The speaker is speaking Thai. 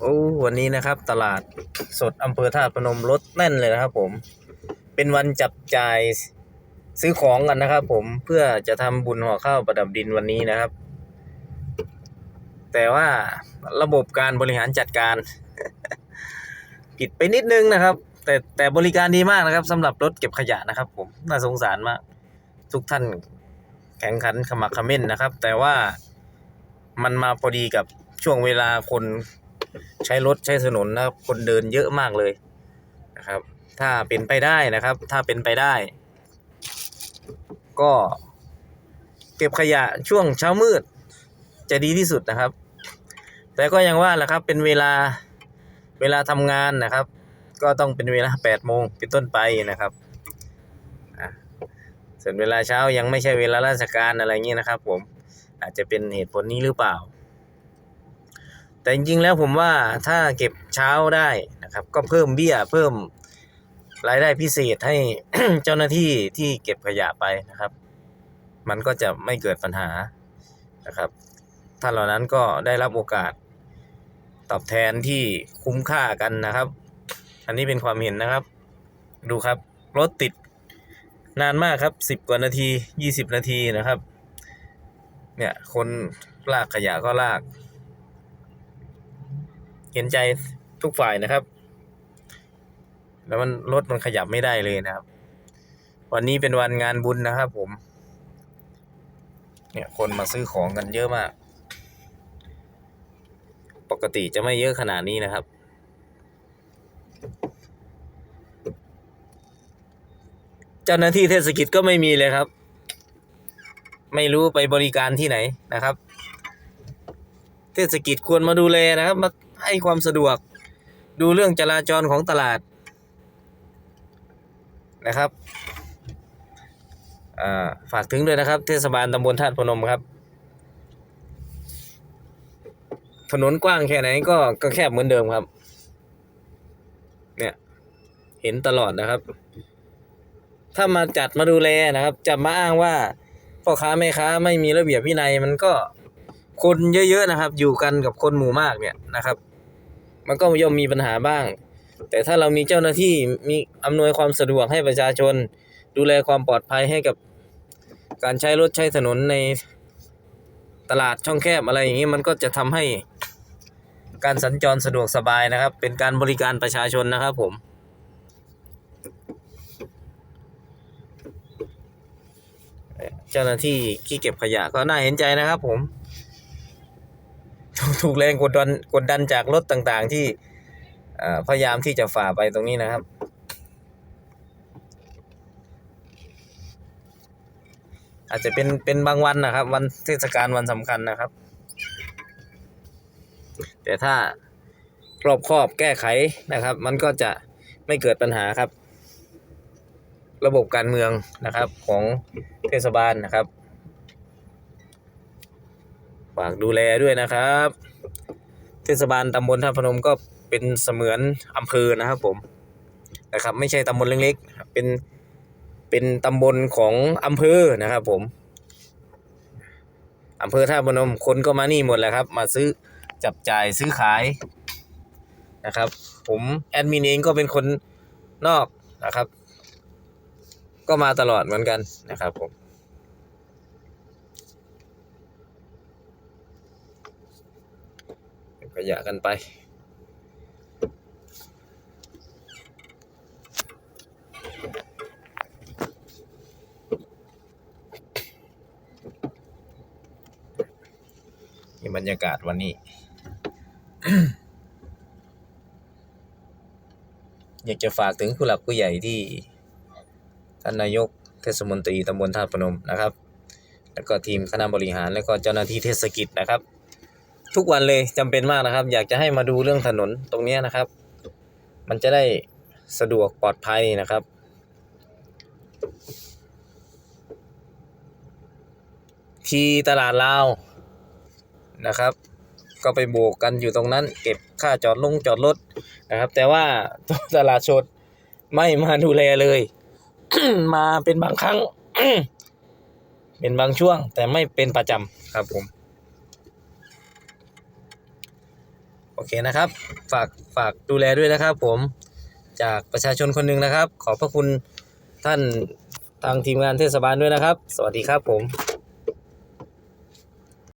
โอ้วันนี้นะครับ ตลาดสดอำเภอท่าตุพนมรถแน่นเลยนะครับผม เป็นวันจับจ่ายซื้อของกันนะครับ ผมเพื่อจะทำบุญห่อข้าวประดับดินวันนี้นะครับ แต่ว่าระบบการบริหารจัดการ ผิดไปนิดนึงนะครับ แต่แต่บริการดีมากนะครับสำหรับรถเก็บขยะนะครับ ผมน่าสงสารมาก ทุกท่านแข่งขันขมักขม้นนะครับ แต่ว่ามันมาพอดีกับช่วงเวลาคน ใช้รถใช้ถนนนะครับคนเดินเยอะมากเลยนะครับ ถ้าเป็นไปได้นะครับ ถ้าเป็นไปได้ ก็ เก็บขยะช่วงเช้ามืด จะดีที่สุดนะครับ แต่ก็ยังว่าแหละครับเป็นเวลาเวลาทำงานนะครับ ก็ต้องเป็นเวลา8โมงเป็นต้นไปนะครับส่วนเวลาเช้ายังไม่ใช่เวลาราชการอะไรเงี้ยนะครับ ผมอาจจะเป็นเหตุผลนี้หรือเปล่า แต่จริงๆแล้วผมว่าถ้าเก็บเช้าได้นะครับ ก็เพิ่มเบี้ยเพิ่มรายได้พิเศษให้เจ้าหน้าที่ที่เก็บขยะไปนะครับ มันก็จะไม่เกิดปัญหานะครับท่านเหล่านั้นก็ได้รับโอกาสตอบแทนที่คุ้มค่ากันนะครับ อันนี้เป็นความเห็นนะครับ ดูครับรถติดนานมากครับสิบกว่านาทียี่สิบนาทีนะครับ เนี่ยคนลากขยะก็ลาก เห็นใจทุกฝ่ายนะครับ แล้วมันรถมันขยับไม่ได้เลยนะครับ วันนี้เป็นวันงานบุญนะครับ ผม เนี่ยคนมาซื้อของกันเยอะมาก ปกติจะไม่เยอะขนาดนี้นะครับเจ้าหน้าที่เทศกิจก็ไม่มีเลยครับ ไม่รู้ไปบริการที่ไหนนะครับ เทศกิจควรมาดูแลนะครับ มา ให้ความสะดวก ดูเรื่องจราจรของตลาดนะครับาฝากถึงด้วยนะครับ เทศบาลตำบลธาตุพนมครับ ถนนกว้างแค่ไหนก็ก็แคบเหมือนเดิมครับ เนี่ยเห็นตลอดนะครับ ถ้ามาจัดมาดูแลนะครับจะมาอ้างว่าพ่อค้าแม่ค้าไม่มีระเบียบวินัยมันก็คนเยอะๆนะครับ อยู่กันกับคนหมู่มากเนี่ยนะครับ มันก็ย่อมมีปัญหาบ้าง แต่ถ้าเรามีเจ้าหน้าที่มีอำนวยความสะดวกให้ประชาชน ดูแลความปลอดภัยให้กับการใช้รถใช้ถนนในตลาดช่องแคบอะไรอย่างนี้มันก็จะทำให้การสัญจรสะดวกสบายนะครับ เป็นการบริการประชาชนนะครับผม เจ้าหน้าที่ที่เก็บขยะก็น่าเห็นใจนะครับผม ถูกแรงกดดันกดดันจากรถต่างๆ ที่พยายามที่จะฝ่าไปตรงนี้นะครับ อาจจะเป็นเป็นบางวันนะครับ วันเทศกาลวันสำคัญนะครับ แต่ถ้ารอบครอบแก้ไขนะครับ มันก็จะไม่เกิดปัญหาครับ ระบบการเมืองนะครับของเทศบาลนะครับ ฝากดูแลด้วยนะครับ เทศบาลตำบลท่าพนมก็เป็นเสมือนอำเภอนะครับผมนะครับไม่ใช่ตำบลเล็กๆเป็นเป็นตำบลของอำเภอนะครับผมอำเภอท่าพนมคนก็มานี่หมดแหละครับ มาซื้อจับจ่ายซื้อขายนะครับ ผมแอดมินเองก็เป็นคนนอกนะครับ ก็มาตลอดเหมือนกันนะครับผมเก็บข ยะกันไป นี่บรรยากาศวันนี้ อยากจะฝากถึงผู้หลักผู้ใหญ่ที่ท่านนายกเทศมนตรีตำบลท่าพนมนะครับ แล้วก็ทีมคณะบริหาร แล้วก็เจ้าหน้าที่เทศกิจนะครับ ทุกวันเลยจำเป็นมากนะครับ อยากจะให้มาดูเรื่องถนนตรงนี้นะครับ มันจะได้สะดวกปลอดภัยนะครับ ที่ตลาดลาวนะครับ ก็ไปโบกกันอยู่ตรงนั้น เก็บค่าจอดลงจอดรถนะครับ แต่ว่าตลาดสดไม่มาดูแลเลย มาเป็นบางครั้ง เป็นบางช่วง แต่ไม่เป็นประจำครับผม โอเคนะครับ ฝากฝากดูแลด้วยนะครับ ผมจากประชาชนคนหนึ่งนะครับ ขอบพระคุณท่านทางทีมงานเทศบาลด้วยนะครับ สวัสดีครับผม